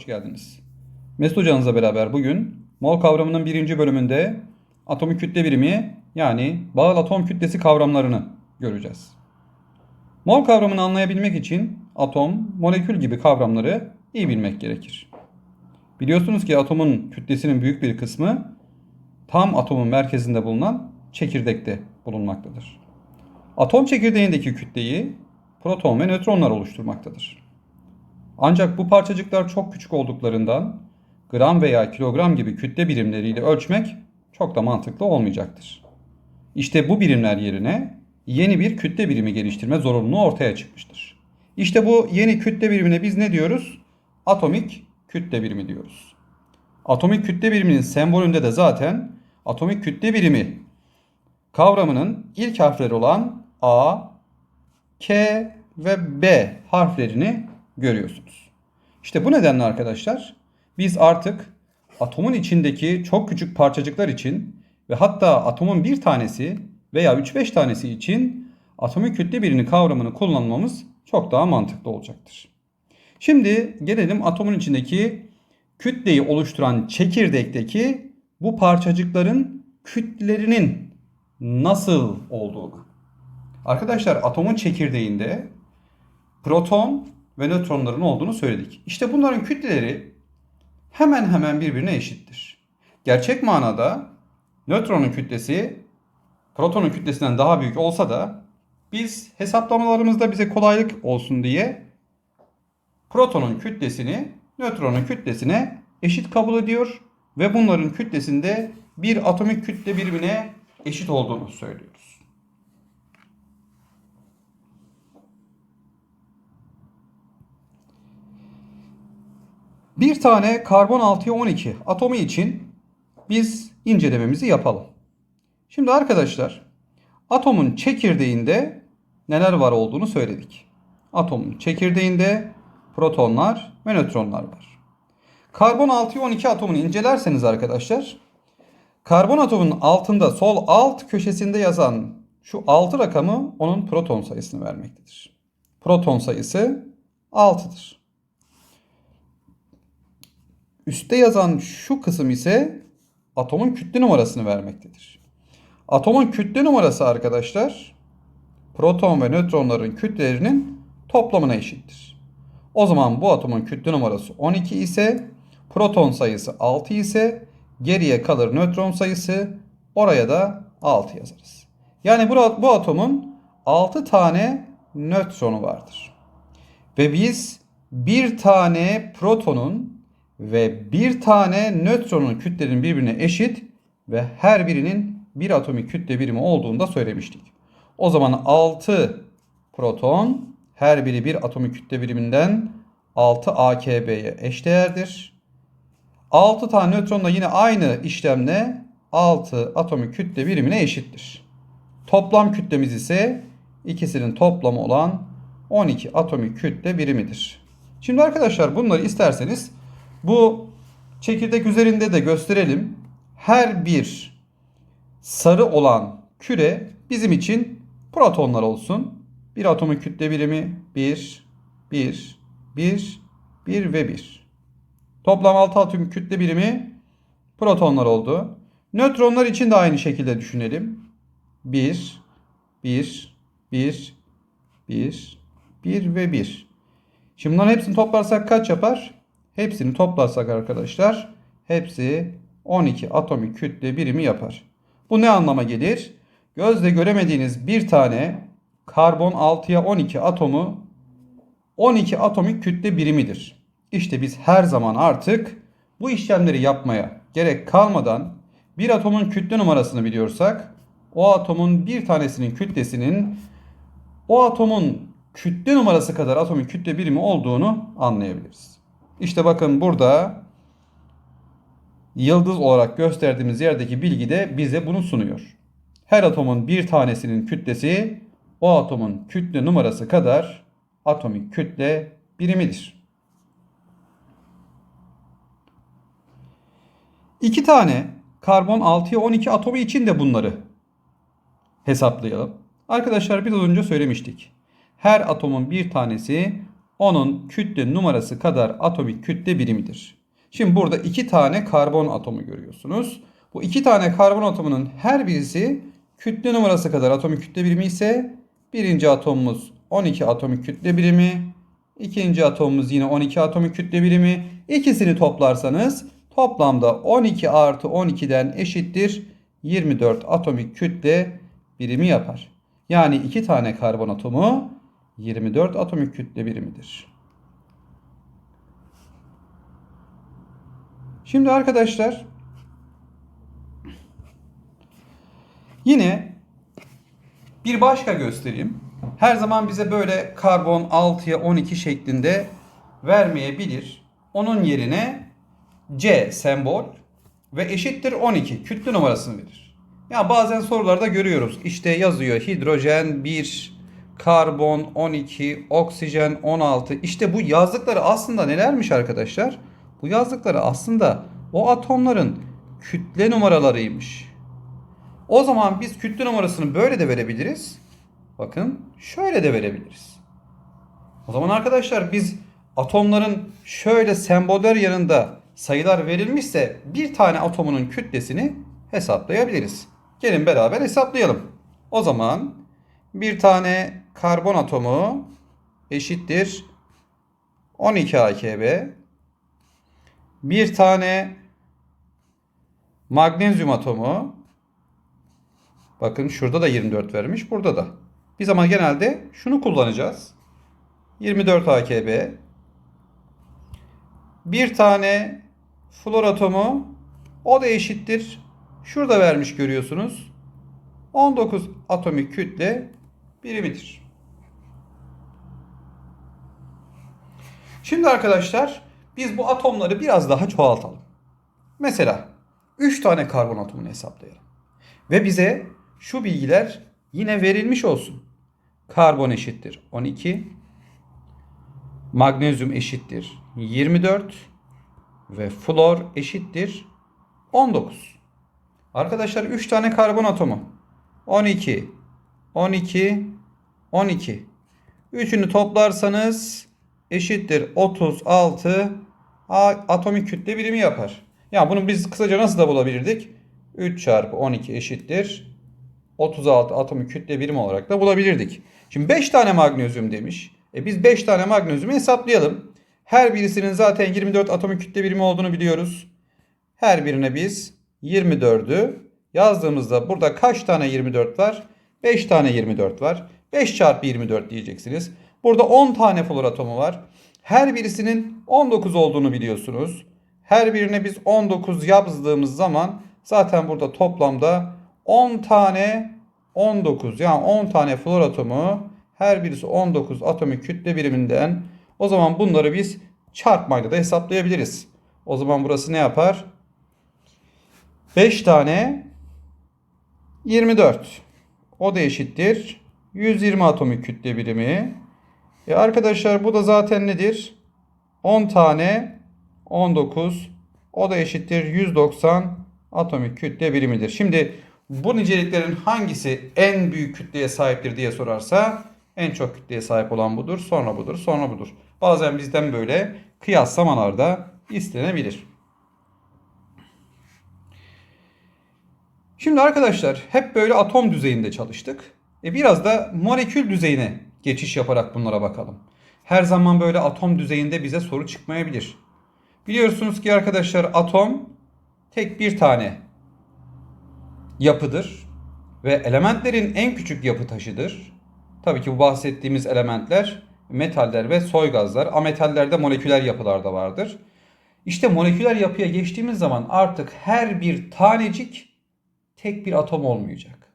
hoş geldiniz. Mesut hocanızla beraber bugün mol kavramının birinci bölümünde atomik kütle birimi yani bağıl atom kütlesi kavramlarını göreceğiz. Mol kavramını anlayabilmek için atom, molekül gibi kavramları iyi bilmek gerekir. Biliyorsunuz ki atomun kütlesinin büyük bir kısmı tam atomun merkezinde bulunan çekirdekte bulunmaktadır. Atom çekirdeğindeki kütleyi proton ve nötronlar oluşturmaktadır. Ancak bu parçacıklar çok küçük olduklarından gram veya kilogram gibi kütle birimleriyle ölçmek çok da mantıklı olmayacaktır. İşte bu birimler yerine yeni bir kütle birimi geliştirme zorunluluğu ortaya çıkmıştır. İşte bu yeni kütle birimine biz ne diyoruz? Atomik kütle birimi diyoruz. Atomik kütle biriminin sembolünde de zaten atomik kütle birimi kavramının ilk harfleri olan A, K ve B harflerini görüyorsunuz. İşte bu nedenle arkadaşlar biz artık atomun içindeki çok küçük parçacıklar için ve hatta atomun bir tanesi veya 3-5 tanesi için atomik kütle birimi kavramını kullanmamız çok daha mantıklı olacaktır. Şimdi gelelim atomun içindeki kütleyi oluşturan çekirdekteki bu parçacıkların kütlelerinin nasıl olduğunu. Arkadaşlar atomun çekirdeğinde proton ve nötronların olduğunu söyledik. İşte bunların kütleleri hemen hemen birbirine eşittir. Gerçek manada nötronun kütlesi protonun kütlesinden daha büyük olsa da biz hesaplamalarımızda bize kolaylık olsun diye protonun kütlesini nötronun kütlesine eşit kabul ediyor ve bunların kütlesinde bir atomik kütle birimine eşit olduğunu söylüyoruz. Bir tane karbon 6'ya 12 atomu için biz incelememizi yapalım. Şimdi arkadaşlar atomun çekirdeğinde neler var olduğunu söyledik. Atomun çekirdeğinde protonlar ve nötronlar var. Karbon 6'ya 12 atomunu incelerseniz arkadaşlar karbon atomunun altında sol alt köşesinde yazan şu 6 rakamı onun proton sayısını vermektedir. Proton sayısı 6'dır. Üste yazan şu kısım ise atomun kütle numarasını vermektedir. Atomun kütle numarası arkadaşlar proton ve nötronların kütlelerinin toplamına eşittir. O zaman bu atomun kütle numarası 12 ise proton sayısı 6 ise geriye kalır nötron sayısı oraya da 6 yazarız. Yani bu, bu atomun 6 tane nötronu vardır. Ve biz bir tane protonun ve bir tane nötronun kütlelerinin birbirine eşit ve her birinin bir atomik kütle birimi olduğunu da söylemiştik. O zaman 6 proton her biri bir atomik kütle biriminden 6 AKB'ye eşdeğerdir. 6 tane nötron da yine aynı işlemle 6 atomik kütle birimine eşittir. Toplam kütlemiz ise ikisinin toplamı olan 12 atomik kütle birimidir. Şimdi arkadaşlar bunları isterseniz bu çekirdek üzerinde de gösterelim. Her bir sarı olan küre bizim için protonlar olsun. Bir atomik kütle birimi 1, 1, 1, 1 ve 1. Toplam 6 atom kütle birimi protonlar oldu. Nötronlar için de aynı şekilde düşünelim. 1, 1, 1, 1, 1 ve 1. Şimdi bunların hepsini toplarsak kaç yapar? Hepsini toplarsak arkadaşlar hepsi 12 atomik kütle birimi yapar. Bu ne anlama gelir? Gözle göremediğiniz bir tane karbon 6'ya 12 atomu 12 atomik kütle birimidir. İşte biz her zaman artık bu işlemleri yapmaya gerek kalmadan bir atomun kütle numarasını biliyorsak o atomun bir tanesinin kütlesinin o atomun kütle numarası kadar atomik kütle birimi olduğunu anlayabiliriz. İşte bakın burada yıldız olarak gösterdiğimiz yerdeki bilgi de bize bunu sunuyor. Her atomun bir tanesinin kütlesi o atomun kütle numarası kadar atomik kütle birimidir. İki tane karbon 6'ya 12 atomu için de bunları hesaplayalım. Arkadaşlar biraz önce söylemiştik. Her atomun bir tanesi onun kütle numarası kadar atomik kütle birimidir. Şimdi burada iki tane karbon atomu görüyorsunuz. Bu iki tane karbon atomunun her birisi kütle numarası kadar atomik kütle birimi ise birinci atomumuz 12 atomik kütle birimi, ikinci atomumuz yine 12 atomik kütle birimi. İkisini toplarsanız toplamda 12 artı 12'den eşittir 24 atomik kütle birimi yapar. Yani iki tane karbon atomu 24 atomik kütle birimidir. Şimdi arkadaşlar yine bir başka göstereyim. Her zaman bize böyle karbon 6'ya 12 şeklinde vermeyebilir. Onun yerine C sembol ve eşittir 12 kütle numarasını verir. Ya bazen sorularda görüyoruz. İşte yazıyor hidrojen 1, karbon 12, oksijen 16. İşte bu yazdıkları aslında nelermiş arkadaşlar? Bu yazdıkları aslında o atomların kütle numaralarıymış. O zaman biz kütle numarasını böyle de verebiliriz. Bakın şöyle de verebiliriz. O zaman arkadaşlar biz atomların şöyle semboller yanında sayılar verilmişse bir tane atomunun kütlesini hesaplayabiliriz. Gelin beraber hesaplayalım. O zaman bir tane karbon atomu eşittir 12 AKB. Bir tane magnezyum atomu bakın şurada da 24 vermiş, burada da. Biz ama genelde şunu kullanacağız. 24 AKB. Bir tane flor atomu o da eşittir. Şurada vermiş görüyorsunuz. 19 atomik kütle birimidir. Şimdi arkadaşlar biz bu atomları biraz daha çoğaltalım. Mesela 3 tane karbon atomunu hesaplayalım. Ve bize şu bilgiler yine verilmiş olsun. Karbon eşittir 12. Magnezyum eşittir 24. Ve flor eşittir 19. Arkadaşlar 3 tane karbon atomu. 12, 12, 12. Üçünü toplarsanız eşittir 36 atomik kütle birimi yapar. Ya bunu biz kısaca nasıl da bulabilirdik? 3 çarpı 12 eşittir 36 atomik kütle birimi olarak da bulabilirdik. Şimdi 5 tane magnezyum demiş. E biz 5 tane magnezyumu hesaplayalım. Her birisinin zaten 24 atomik kütle birimi olduğunu biliyoruz. Her birine biz 24'ü yazdığımızda burada kaç tane 24 var? 5 tane 24 var. 5 çarpı 24 diyeceksiniz. Burada 10 tane flor atomu var. Her birisinin 19 olduğunu biliyorsunuz. Her birine biz 19 yazdığımız zaman zaten burada toplamda 10 tane 19 yani 10 tane flor atomu her birisi 19 atomik kütle biriminden o zaman bunları biz çarpmayla da hesaplayabiliriz. O zaman burası ne yapar? 5 tane 24. O da eşittir. 120 atomik kütle birimi. E arkadaşlar bu da zaten nedir? 10 tane 19. O da eşittir 190 atomik kütle birimidir. Şimdi bu niceliklerin hangisi en büyük kütleye sahiptir diye sorarsa en çok kütleye sahip olan budur, sonra budur, sonra budur. Bazen bizden böyle kıyaslamalarda istenebilir. Şimdi arkadaşlar hep böyle atom düzeyinde çalıştık. E biraz da molekül düzeyine geçiş yaparak bunlara bakalım. Her zaman böyle atom düzeyinde bize soru çıkmayabilir. Biliyorsunuz ki arkadaşlar atom tek bir tane yapıdır ve elementlerin en küçük yapı taşıdır. Tabii ki bu bahsettiğimiz elementler metaller ve soy gazlar. Ametallerde moleküler yapılar da vardır. İşte moleküler yapıya geçtiğimiz zaman artık her bir tanecik tek bir atom olmayacak.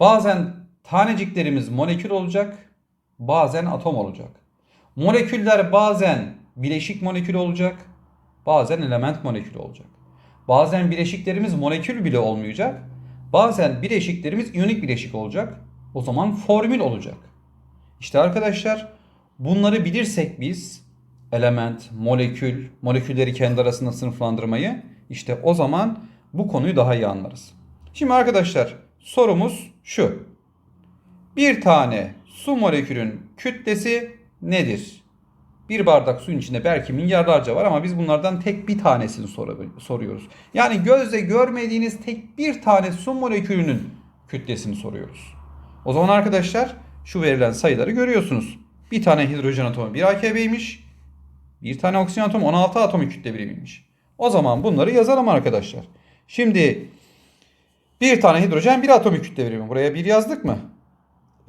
Bazen taneciklerimiz molekül olacak, bazen atom olacak. Moleküller bazen bileşik molekül olacak, bazen element molekülü olacak. Bazen bileşiklerimiz molekül bile olmayacak, bazen bileşiklerimiz iyonik bileşik olacak. O zaman formül olacak. İşte arkadaşlar bunları bilirsek biz element, molekül, molekülleri kendi arasında sınıflandırmayı işte o zaman bu konuyu daha iyi anlarız. Şimdi arkadaşlar sorumuz şu. Bir tane su molekülün kütlesi nedir? Bir bardak suyun içinde belki milyarlarca var ama biz bunlardan tek bir tanesini sor- soruyoruz. Yani gözle görmediğiniz tek bir tane su molekülünün kütlesini soruyoruz. O zaman arkadaşlar şu verilen sayıları görüyorsunuz. Bir tane hidrojen atomu 1 AKB'ymiş. Bir tane oksijen atomu 16 atomik kütle birimiymiş. O zaman bunları yazalım arkadaşlar. Şimdi bir tane hidrojen bir atomik kütle birimi. Buraya bir yazdık mı?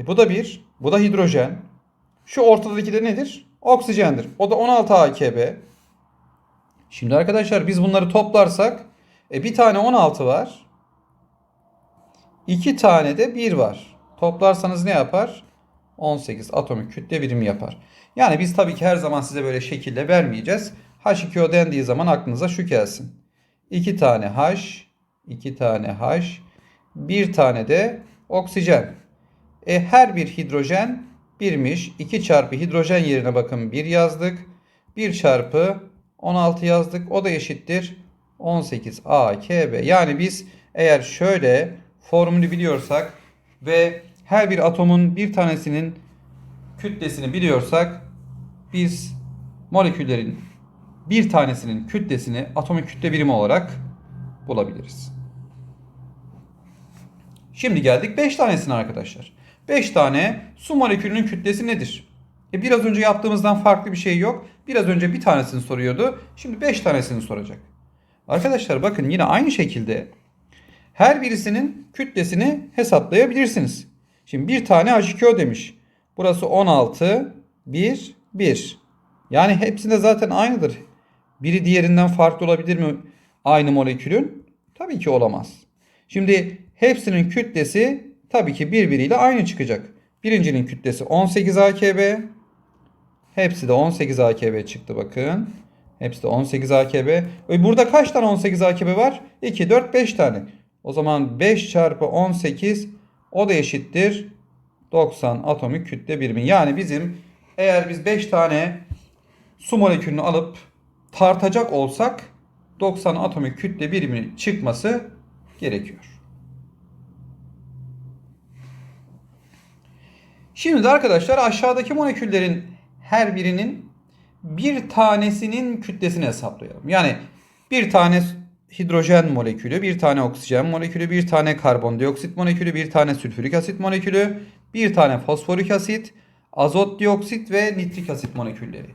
E bu da bir. Bu da hidrojen. Şu ortadaki de nedir? Oksijendir. O da 16 AKB. Şimdi arkadaşlar biz bunları toplarsak e bir tane 16 var. iki tane de 1 var. Toplarsanız ne yapar? 18 atomik kütle birimi yapar. Yani biz tabii ki her zaman size böyle şekilde vermeyeceğiz. H2O dendiği zaman aklınıza şu gelsin. 2 tane H, 2 tane H, bir tane de oksijen. E, her bir hidrojen birmiş. 2 çarpı hidrojen yerine bakın 1 yazdık. 1 çarpı 16 yazdık. O da eşittir 18 AKB. Yani biz eğer şöyle formülü biliyorsak ve her bir atomun bir tanesinin kütlesini biliyorsak biz moleküllerin bir tanesinin kütlesini atomik kütle birimi olarak bulabiliriz. Şimdi geldik 5 tanesine arkadaşlar. 5 tane su molekülünün kütlesi nedir? E biraz önce yaptığımızdan farklı bir şey yok. Biraz önce bir tanesini soruyordu. Şimdi 5 tanesini soracak. Arkadaşlar bakın yine aynı şekilde her birisinin kütlesini hesaplayabilirsiniz. Şimdi bir tane H2O demiş. Burası 16, 1, 1. Yani hepsinde zaten aynıdır. Biri diğerinden farklı olabilir mi aynı molekülün? Tabii ki olamaz. Şimdi hepsinin kütlesi tabii ki birbiriyle aynı çıkacak. Birincinin kütlesi 18 AKB. Hepsi de 18 AKB çıktı bakın. Hepsi de 18 AKB. E burada kaç tane 18 AKB var? 2, 4, 5 tane. O zaman 5 çarpı 18 o da eşittir 90 atomik kütle birimi. Yani bizim eğer biz 5 tane su molekülünü alıp tartacak olsak 90 atomik kütle birimi çıkması gerekiyor. Şimdi de arkadaşlar aşağıdaki moleküllerin her birinin bir tanesinin kütlesini hesaplayalım. Yani bir tane hidrojen molekülü, bir tane oksijen molekülü, bir tane karbondioksit molekülü, bir tane sülfürik asit molekülü, bir tane fosforik asit, azot dioksit ve nitrik asit molekülleri.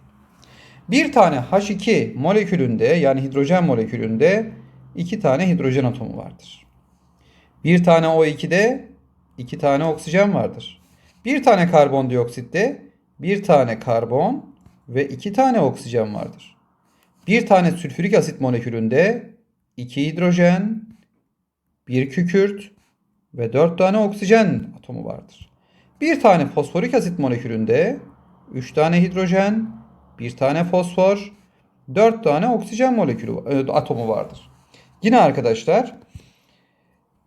Bir tane H2 molekülünde yani hidrojen molekülünde iki tane hidrojen atomu vardır. Bir tane O2'de iki tane oksijen vardır. Bir tane karbondioksitte bir tane karbon ve iki tane oksijen vardır. Bir tane sülfürik asit molekülünde iki hidrojen, bir kükürt ve dört tane oksijen atomu vardır. Bir tane fosforik asit molekülünde üç tane hidrojen, bir tane fosfor, dört tane oksijen molekülü e, atomu vardır. Yine arkadaşlar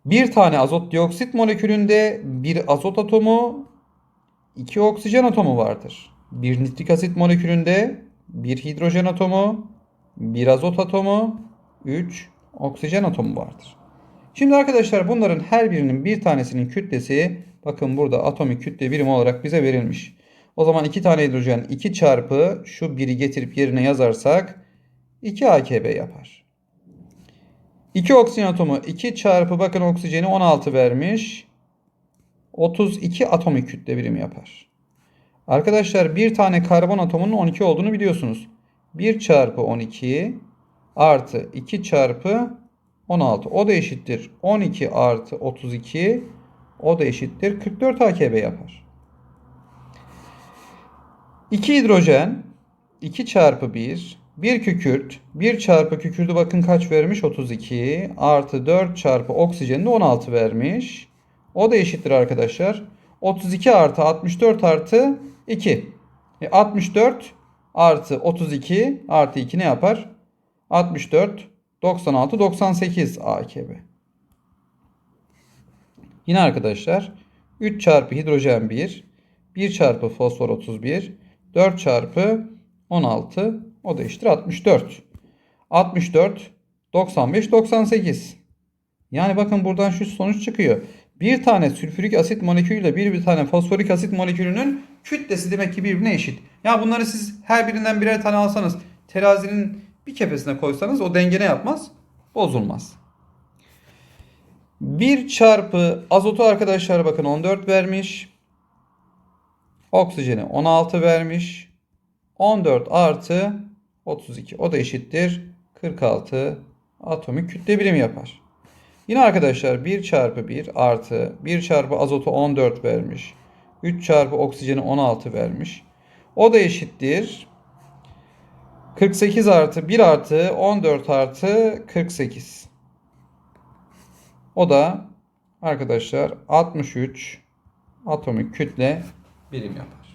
bir tane azot dioksit molekülünde bir azot atomu, iki oksijen atomu vardır. Bir nitrik asit molekülünde bir hidrojen atomu, bir azot atomu, 3 oksijen atomu vardır. Şimdi arkadaşlar bunların her birinin bir tanesinin kütlesi bakın burada atomik kütle birimi olarak bize verilmiş. O zaman 2 tane hidrojen 2 çarpı şu 1'i getirip yerine yazarsak 2 AKB yapar. 2 oksijen atomu 2 çarpı bakın oksijeni 16 vermiş. 32 atomik kütle birimi yapar. Arkadaşlar bir tane karbon atomunun 12 olduğunu biliyorsunuz. 1 çarpı 12 artı 2 çarpı 16. O da eşittir 12 artı 32. O da eşittir 44 AKB yapar. 2 hidrojen 2 çarpı 1 1 kükürt 1 çarpı kükürdü bakın kaç vermiş 32 artı 4 çarpı oksijeni de 16 vermiş. O da eşittir arkadaşlar. 32 artı 64 artı 2. E 64 artı 32 artı 2 ne yapar? 64, 96, 98 AKB. Yine arkadaşlar 3 çarpı hidrojen 1, 1 çarpı fosfor 31, 4 çarpı 16 o da eşittir 64. 64, 95, 98. Yani bakın buradan şu sonuç çıkıyor. Bir tane sülfürik asit molekülüyle bir, bir tane fosforik asit molekülünün kütlesi demek ki birbirine eşit. Ya bunları siz her birinden birer tane alsanız terazinin bir kefesine koysanız o denge ne yapmaz? Bozulmaz. 1 çarpı azotu arkadaşlar bakın 14 vermiş. Oksijeni 16 vermiş. 14 artı 32. O da eşittir. 46 atomik kütle birimi yapar. Yine arkadaşlar 1 çarpı 1 artı 1 çarpı azotu 14 vermiş. 3 çarpı oksijeni 16 vermiş. O da eşittir. 48 artı 1 artı 14 artı 48. O da arkadaşlar 63 atomik kütle birim yapar.